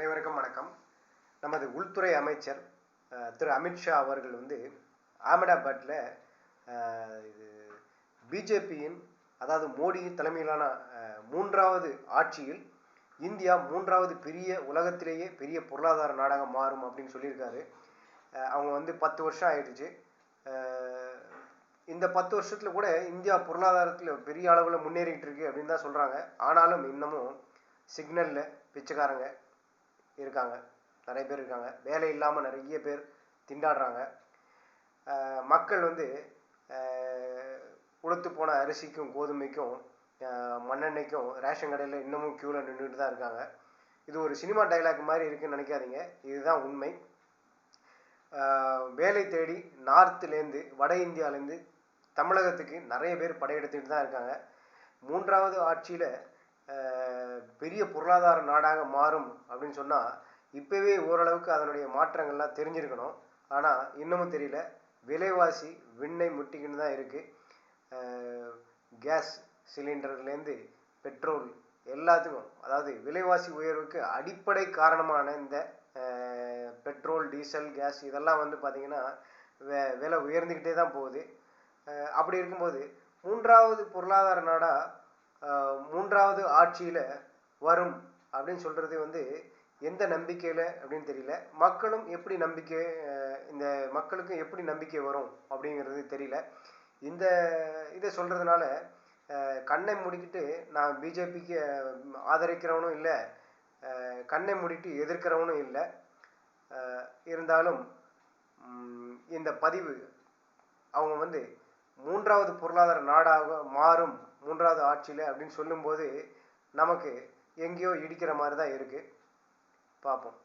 அனைவருக்கும் வணக்கம். நமது உள்துறை அமைச்சர் திரு அமித்ஷா அவர்கள் வந்து அகமதாபாத்தில் இது பிஜேபியின் அதாவது மோடி தலைமையிலான மூன்றாவது ஆட்சியில் இந்தியா மூன்றாவது பெரிய உலகத்திலேயே பெரிய பொருளாதார நாடாக மாறும் அப்படின்னு சொல்லியிருக்காரு. அவங்க வந்து பத்து வருஷம் ஆயிடுச்சு. இந்த பத்து வருஷத்தில் கூட இந்தியா பொருளாதாரத்தில் பெரிய அளவில் முன்னேறிட்டு இருக்கு அப்படின்னு தான் சொல்கிறாங்க ஆனாலும் இன்னமும் சிக்னலில் பிச்சைக்காரங்க இருக்காங்க. நிறைய பேர் இருக்காங்க. வேலை இல்லாமல் நிறைய பேர் திண்டாடுறாங்க. மக்கள் வந்து உளுத்து போன அரிசிக்கும் கோதுமைக்கும் மண்ணெண்ணெய்க்கும் ரேஷன் கடையில் இன்னமும் க்யூவில் நின்றுட்டு தான் இருக்காங்க. இது ஒரு சினிமா டைலாக் மாதிரி இருக்குன்னு நினைக்காதீங்க. இதுதான் உண்மை. வேலை தேடி நார்த்துலேருந்து வட இந்தியாவிலேருந்து தமிழகத்துக்கு நிறைய பேர் படையெடுத்துட்டு தான் இருக்காங்க. மூன்றாவது ஆட்சியில் பெரிய பொருளாதார நாடாக மாறும் அப்படின்னு சொன்னால் இப்போவே ஓரளவுக்கு அதனுடைய மாற்றங்கள்லாம் தெரிஞ்சிருக்கணும். ஆனால் இன்னமும் தெரியல. விலைவாசி விண்ணை முட்டிக்கின்னு தான் இருக்குது கேஸ் சிலிண்டர்லேருந்து பெட்ரோல் எல்லாத்துக்கும் அதாவது விலைவாசி உயர்வுக்கு அடிப்படை காரணமான இந்த பெட்ரோல் டீசல் கேஸ் இதெல்லாம் வந்து பார்த்திங்கன்னா வே விலை உயர்ந்துக்கிட்டே தான் போகுது. அப்படி இருக்கும்போது மூன்றாவது பொருளாதார நாடாக மூன்றாவது ஆட்சியில் வரும் அப்படின்னு சொல்கிறது வந்து எந்த நம்பிக்கையில் அப்படின்னு தெரியல. மக்களும் எப்படி நம்பிக்கை இந்த மக்களுக்கும் எப்படி நம்பிக்கை வரும் அப்படிங்கிறது தெரியல. இந்த இதை சொல்கிறதுனால கண்ணை முடிக்கிட்டு நான் பிஜேபிக்கு ஆதரிக்கிறவனும் இல்லை கண்ணை முடிட்டு எதிர்க்கிறவனும் இல்லை. இருந்தாலும் இந்த பதிவு அவங்க வந்து மூன்றாவது பொருளாதார நாடாக மாறும் மூன்றாவது ஆட்சியில் அப்படின்னு சொல்லும்போது நமக்கு எங்கேயோ இடிக்கிற மாதிரி தான் இருக்குது பார்ப்போம்